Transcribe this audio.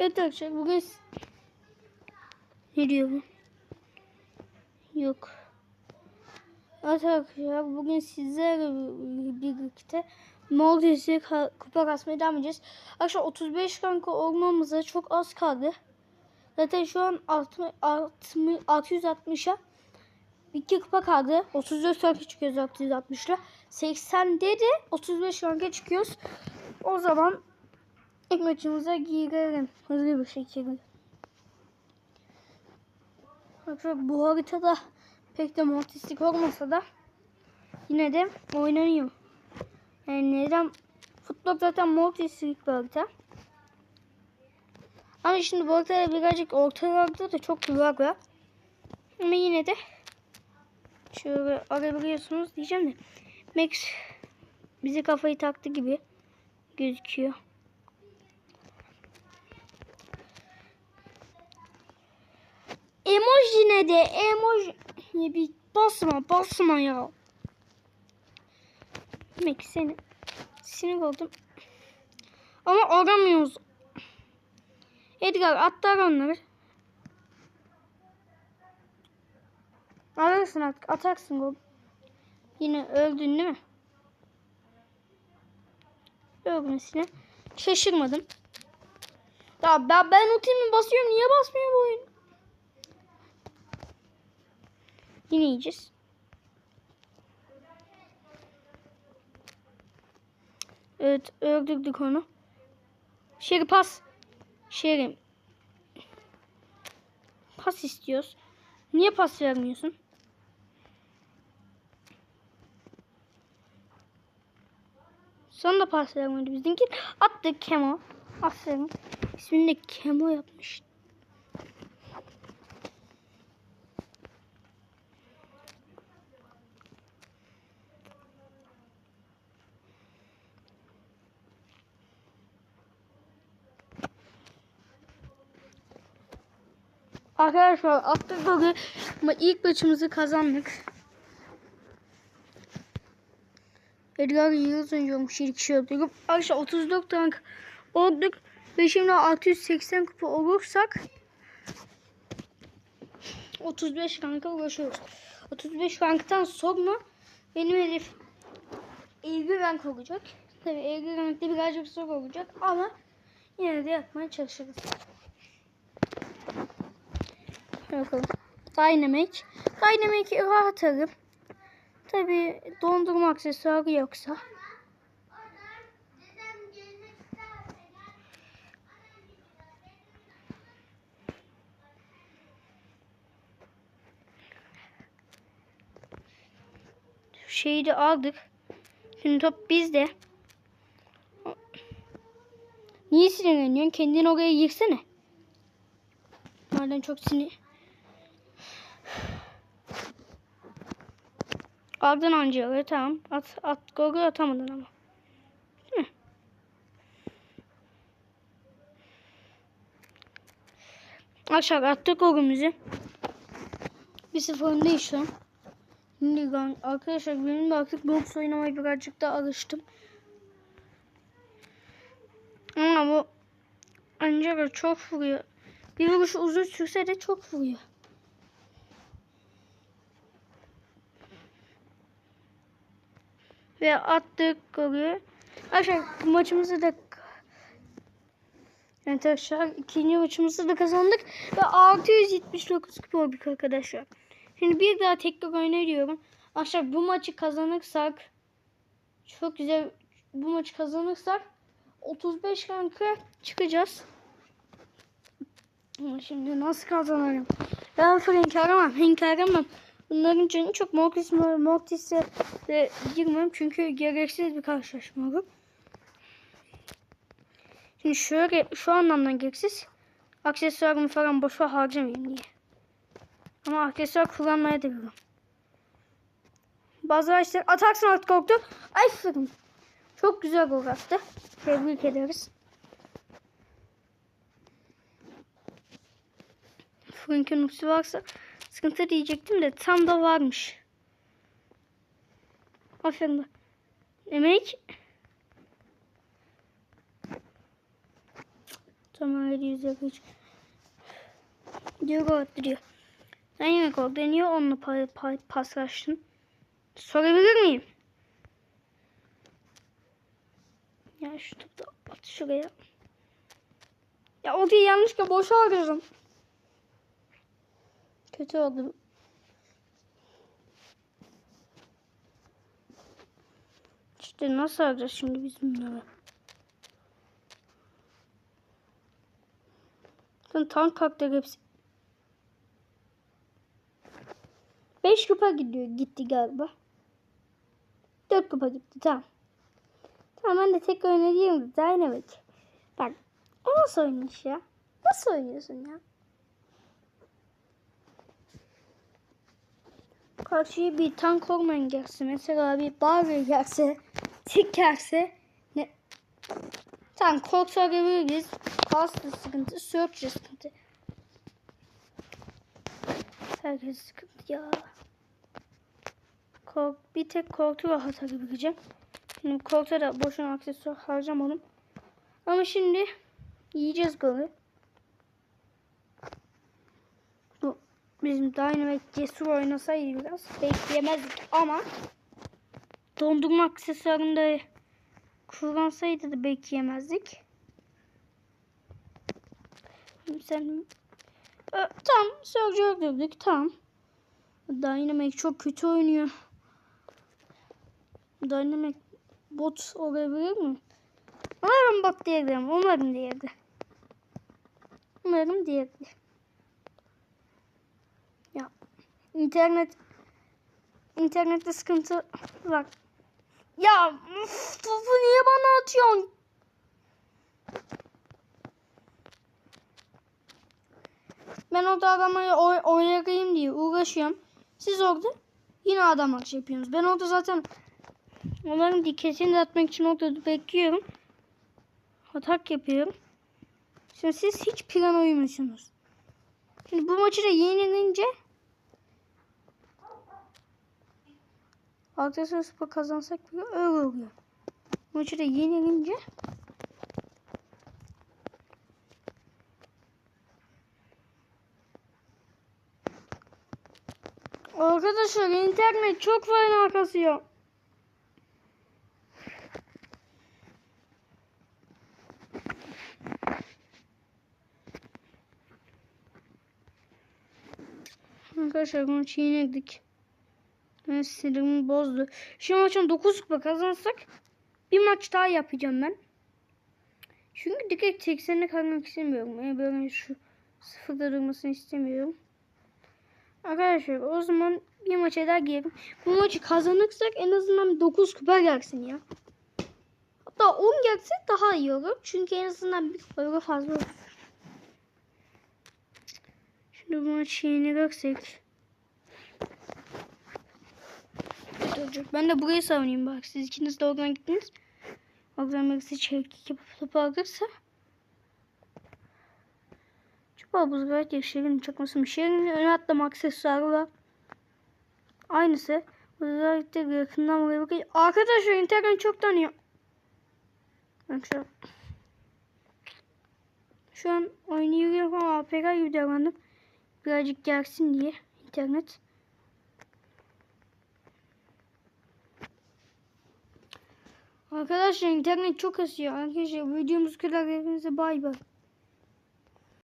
Evet arkadaşlar bugün ne diyor bu? Yok. Evet arkadaşlar bugün sizlerle birlikte Maltese kupa kasmaya devam edeceğiz. Arkadaşlar 35 kanka olmamıza çok az kaldı. Zaten şu an 60, 60, 660'a iki kupa kaldı. 34 kanka çıkıyoruz 660'la. 80'de de 35 kanka çıkıyoruz. O zaman ilk maçımıza girelim. Hızlı bir şekilde. Arkadaşlar bu haritada pek de mortistik olmasa da yine de oynanıyor. Yani neden? Futbol zaten mortistik bir harita. Ama şimdi bu haritada birazcık ortalarda da çok duvar var. Ama yine de şöyle arayabiliyorsunuz diyeceğim de Max bizi kafayı taktı gibi gözüküyor. Emoji ne de emoji bir basma basma ya. Demek seni sinir oldum. Ama aramıyoruz. Edgar atlar onları. Ararsın artık atarsın gol. Yine öldün değil mi? Ölmesine şaşırmadım. Ya ben, ben ultimi basıyorum niye basmıyor bu oyun? Yine yiyeceğiz. Evet öldürdük onu. Şeri pas. Şeri. Pas istiyoruz. Niye pas vermiyorsun? Son da pas vermedi bizimki. Attık Kemo. Aferin. İsmini de Kemo yapmış. Arkadaşlar attık golü ilk maçımızı kazandık. Edgar Yıldız oynuyormuş ilk şey yaptık. Arkadaşlar 34 tank olduk ve şimdi 680 kupa olursak 35 ranka ulaşıyoruz. 35 ranktan sonra benim hedef 50 rank olacak. Tabi 50 rankta birazcık zor olacak ama yine de yapmaya çalışırız. Bakalım. Dynamic. Dynamic'i rahatlarım. Tabi dondurma aksesuarı yoksa. Şeyi de aldık. Şimdi top bizde. Niye sinirleniyorsun? Kendini oraya yıksana. Madem çok sinir. Aldın anca tamam. At, at golü atamadın ama. Mi? Aşağı attık golümüzü. Bir sıfır öndeyiz şu an. Şimdi ben arkadaşlar benim de artık box oynamaya birazcık da alıştım. Ama bu ancak çok vuruyor. Bir vuruş uzun sürse de çok vuruyor. Ve attık golü. Arkadaşlar maçımızı da Evet arkadaşlar ikinci maçımızı da kazandık. Ve 679 kupa olduk arkadaşlar. Şimdi bir daha tekrar oynayıyorum. Arkadaşlar bu maçı kazanırsak çok güzel bu maçı kazanırsak 35 ranka çıkacağız. Ama şimdi nasıl kazanırım? Ben Frank aramam. Hank aramam. Bunların canı çok Mortis, Mortis'e de girmem çünkü gereksiz bir karşılaşma olur. Şimdi şöyle şu anlamdan gereksiz. Aksesuarımı falan boşa harcamayayım diye. Ama aksesuar kullanmaya da biliyorum. Bazı araçlar ataksın artık korktu. Ay fırın. Çok güzel gol attı. Tebrik ederiz. Frank'in ultisi varsa sıkıntı diyecektim de tam da varmış. Aferin. Demek Tamam 753. Diyor gol diyor. Sen yine gol deniyor onunla pa pa paslaştın. Sorabilir miyim? Ya şu topu da at şuraya. Ya o değil yanlışlıkla boşa harcadım. Kötü oldu. İşte nasıl alacağız şimdi biz bunları? Sen tank kalktı hepsi. 5 kupa gidiyor gitti galiba. 4 kupa gitti tamam. Tamam ben de tek oynayayım da Dynamic. Bak o nasıl oynuyor ya? Nasıl oynuyorsun ya? Karşıya bir tank olmayan gelse mesela bir bağır gelse tik ne? Tamam korksa görürüz. Hasta sıkıntı, search sıkıntı. Herkes sıkıntı ya. Kork, bir tek korku rahat yapabileceğim. Şimdi korkta da boşuna aksesuar harcamadım. Ama şimdi yiyeceğiz golü. Bu bizim Dynamite cesur oynasaydı biraz bekleyemezdik ama dondurma aksesuarında kullansaydı da bekleyemezdik. Sen tamam Sergio öldürdük tamam. Dynamite çok kötü oynuyor. Dynamite bot olabilir mi? Umarım bot değildir. Umarım değildir. Umarım değildir. Ya internet internette sıkıntı var. Ya üf, topu niye bana atıyorsun? Ben orada adamları oy oynayayım diye uğraşıyorum. Siz orada yine adam akış yapıyorsunuz. Ben orada zaten onların dikkatini dağıtmak için orada bekliyorum. Atak yapıyorum. Şimdi siz hiç plan uymuyorsunuz. Şimdi bu maçı da yenilince Arkadaşlar Spor kazansak bile öyle oluyor. Maçı da yenilince Arkadaşlar internet çok fena kasıyor. Arkadaşlar bunu çiğnedik. Ben sinirimi bozdu. Şu maçın 9 kupa kazansak bir maç daha yapacağım ben. Çünkü direkt 80'e kalmak istemiyorum. Yani böyle şu sıfırda durmasını istemiyorum. Arkadaşlar o zaman bir maça daha girelim. Bu maçı kazanırsak en azından 9 kupa gelsin ya. Hatta 10 gelse daha iyi olur. Çünkü en azından bir kupa fazla olur. Şimdi bu maçı yenilirsek. Olacak. Ben de burayı savunayım bak. Siz ikiniz de oradan gittiniz. Oradan birisi çevik yapıp topu alırsa. Acaba buz gayet ya Şirin çakması mı? Şirin'in öne atlama aksesuarı var. Aynısı. Özellikle yakından buraya bakayım. Arkadaşlar internet çok tanıyor. Bak şu an. Şu an oynuyorum ama APK gibi davrandım. Birazcık gelsin diye internet. Arkadaşlar internet çok kasıyor. Arkadaşlar videomuz kadar hepinize bay bay.